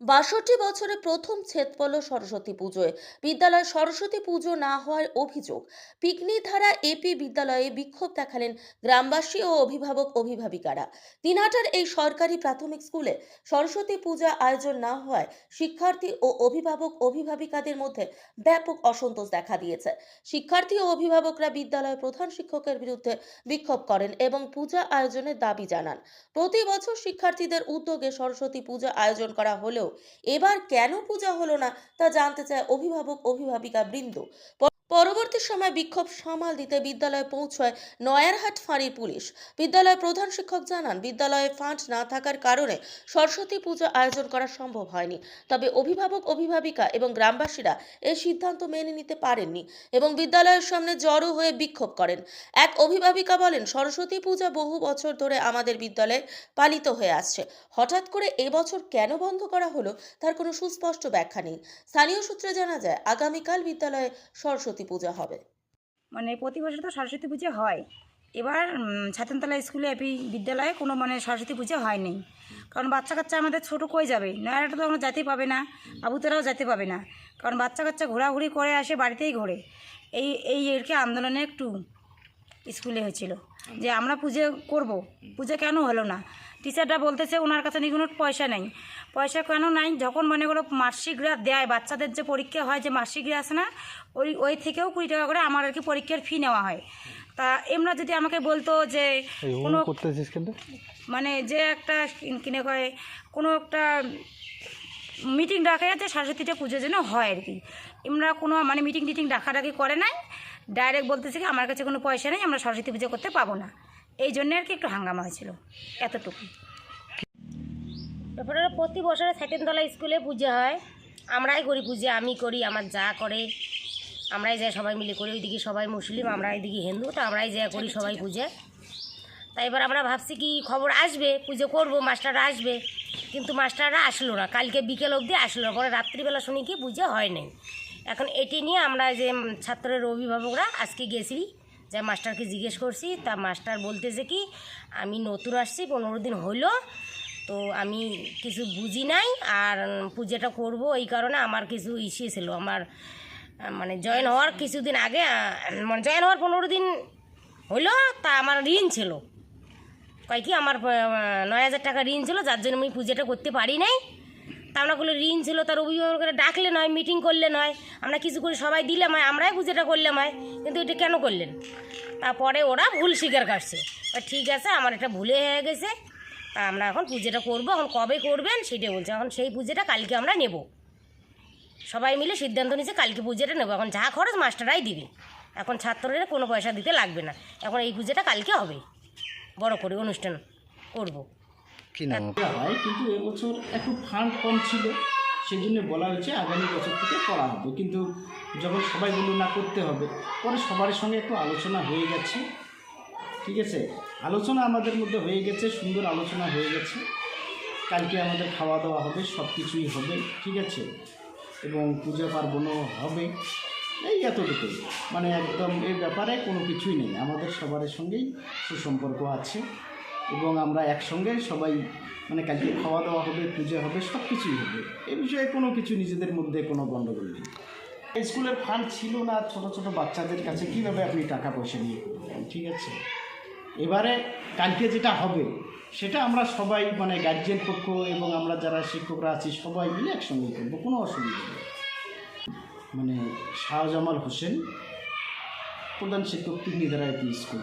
বাষট্টি বছরে প্রথম ছেদ পড়ল সরস্বতী পুজোয়। বিদ্যালয়ে সরস্বতী পুজো না হওয়ার অভিযোগ। পিকনিক ধারা এপি বিদ্যালয়ে বিক্ষোভ দেখালেন গ্রামবাসী ও অভিভাবক অভিভাবিকারা। দিনহাটার এই সরকারি প্রাথমিক স্কুলে সরস্বতী পূজা আয়োজন না হওয়ায় শিক্ষার্থী ও অভিভাবক অভিভাবিকাদের মধ্যে ব্যাপক অসন্তোষ দেখা দিয়েছে। শিক্ষার্থী ও অভিভাবকরা বিদ্যালয়ের প্রধান শিক্ষকের বিরুদ্ধে বিক্ষোভ করেন এবং পূজা আয়োজনের দাবি জানান। প্রতি বছর শিক্ষার্থীদের উদ্যোগে সরস্বতী পূজা আয়োজন করা হলেও এবার কেন পূজা হলো না তা জানতে চায় অভিভাবক অভিভাবিকা বৃন্দ। পরবর্তী সময় বিক্ষোভ সামাল দিতে বিদ্যালয়ে পৌঁছয় নয়ারহাট ফাঁড়ির পুলিশ। বিদ্যালয়ের প্রধান শিক্ষক জানান, বিদ্যালয়ে ফান্ড না থাকার কারণে সরস্বতী পূজা আয়োজন করা সম্ভব হয়নি। তবে অভিভাবক, অভিভাবিকা এবং গ্রামবাসীরা এই সিদ্ধান্ত মেনে নিতে পারেননি এবং বিদ্যালয়ের সামনে জড়ো হয়ে বিক্ষোভ করেন। এক অভিভাবিকা বলেন, সরস্বতী পূজা বহু বছর ধরে আমাদের বিদ্যালয়ে পালিত হয়ে আসছে। হঠাৎ করে এবছর কেন বন্ধ করা হলো তার কোনো সুস্পষ্ট ব্যাখ্যা নেই। স্থানীয় সূত্রে জানা যায়, আগামীকাল বিদ্যালয়ে সরস্বতী পূজা হবে। মানে প্রতি বছর তো সরস্বতী পুজো হয়। এবার ছাতনতলা স্কুলে এপি বিদ্যালয়ে কোনো মানে সরস্বতী পুজো হয়নি। কারণ বাচ্চা কাচ্চা আমাদের ছোটো কই যাবে? নয়াটা তো আমরা যেতে পাবে না আবুতেরাও যেতে পাবে না। কারণ বাচ্চা কাচ্চা ঘোরাঘুরি করে আসে বাড়িতেই ঘোরে। এই এই এরকে আন্দোলনে একটু স্কুলে হয়েছিল। যে আমরা পুজো করব। পুজো কেন হলো না? টিচাররা বলতেছে ওনার কাছে নাকি কোনো পয়সা নেই। পয়সা কেন নাই? যখন মনে করো মার্কশিটরা দেয় বাচ্চাদের যে পরীক্ষা হয় যে মার্কশিটরা আসে না ওই ওই থেকেও কুড়ি টাকা করে আমার আর কি পরীক্ষার ফি নেওয়া হয়। তা এমরা যদি আমাকে বলতো যে কোনো মানে যে একটা কিনে কয় কোনো একটা মিটিং ডাকা যাচ্ছে সরস্বতীটা পুজোর জন্য হয় আর কি। আমরা কোনো মানে মিটিং টিটিং ডাকাডাকি করে নাই। ডাইরেক্ট বলতেছে কি, আমার কাছে কোনো পয়সা নেই, আমরা সরস্বতী পুজো করতে পাবো না। এই জন্য আর কি একটু হাঙ্গামা হয়েছিল, এতটুকু। তারপরে প্রতি বছরে সেকেন্ডতলা স্কুলে পুজো হয়। আমরাই করি পুজো, আমি করি, আমার যা করে। আমরাই যাই সবাই মিলে করি, ওইদিকে সবাই মুসলিম আমরা এদিকে হিন্দু, তো আমরাই যা করি সবাই পুজো। তাই এবার আমরা ভাবছি কি, খবর আসবে, পুজো করব, মাস্টাররা আসবে। কিন্তু মাস্টাররা আসলো না, কালকে বিকেল অবধি আসলো না, পরে রাত্রিবেলা শুনি কি পুজো হয় নাই। এখন এটি নিয়ে আমরা যে ছাত্রের অভিভাবকরা আজকে গেছি, যে মাস্টারকে জিজ্ঞেস করছি, তা মাস্টার বলতেছে কি, আমি নতুন আসছি, পনেরো দিন হলো তো আমি কিছু বুঝি নাই, আর পুজোটা করব এই কারণে আমার কিছু ইসে ছিল। আমার মানে জয়েন হওয়ার কিছুদিন আগে মানে জয়েন হওয়ার পনেরো দিন হলো তা আমার ঋণ ছিল। কয় কি, আমার নয় হাজার টাকা ঋণ ছিল, যার জন্য আমি পুজোটা করতে পারি নাই। তা আমরা কোনো ঋণ ছিল তার অভিভাবকরা ডাকলে নয় মিটিং করলে নয়। আমরা কিছু করে, সবাই দিলাম হয় আমরাই পুজোটা করলাম হয় কিন্তু এটা কেন করলেন? তারপরে ওরা ভুল স্বীকার করছে। ঠিক আছে, আমার এটা ভুলে হয়ে গেছে। তা আমরা এখন পুজোটা করব, এখন কবে করবেন সেটা বলছে। এখন সেই পুজোটা কালকে আমরা নেব। সবাই মিলে সিদ্ধান্ত নিয়েছে, কালকে পুজোটা নেব। এখন যা খরচ মাস্টাররাই দিবে। এখন ছাত্ররা কোনো পয়সা দিতে লাগবে না। এখন এই পুজোটা কালকে হবে। বড় করে অনুষ্ঠান করব। কি নাম? হয়, কিন্তু এবছর একটু ফান্ড কম ছিল সেই জন্য বলা হয়েছে আগামী বছর থেকে করা হবে। কিন্তু যখন সবাই বলল না, করতে হবে, পরে সবার সঙ্গে একটু আলোচনা হয়ে গেছে। ঠিক আছে? আলোচনা আমাদের মধ্যে হয়ে গেছে, সুন্দর আলোচনা হয়ে গেছে। কালকে আমাদের খাওয়া দাওয়া হবে সব কিছুই হবে, ঠিক আছে? এবং পূজা পার্বণও হবে। এই এতটুকুই। মানে একদম এই ব্যাপারে কোনো কিছুই নেই। আমাদের সবার সঙ্গেই সুসম্পর্ক আছে। এবং আমরা একসঙ্গে সবাই মানে কালকে খাওয়া দাওয়া হবে, পূজা হবে সব কিছুই হবে। এ বিষয়ে কোনো কিছু নিজেদের মধ্যে কোনো গণ্ডগোল নেই। স্কুলের ফান্ড ছিল না ছোট ছোট বাচ্চাদের কাছে, কীভাবে আপনি টাকা পয়সা নিয়ে করবেন ঠিক আছে? এবারে কালকে যেটা হবে, সেটা আমরা সবাই মানে গার্জিয়ান পক্ষ এবং আমরা যারা শিক্ষকরা আছি, সবাই মিলে একসঙ্গে করব, কোনো অসুবিধা নেই। মানে শাহজামাল হোসেন, প্রধান শিক্ষক তিন্নিধারা স্কুল।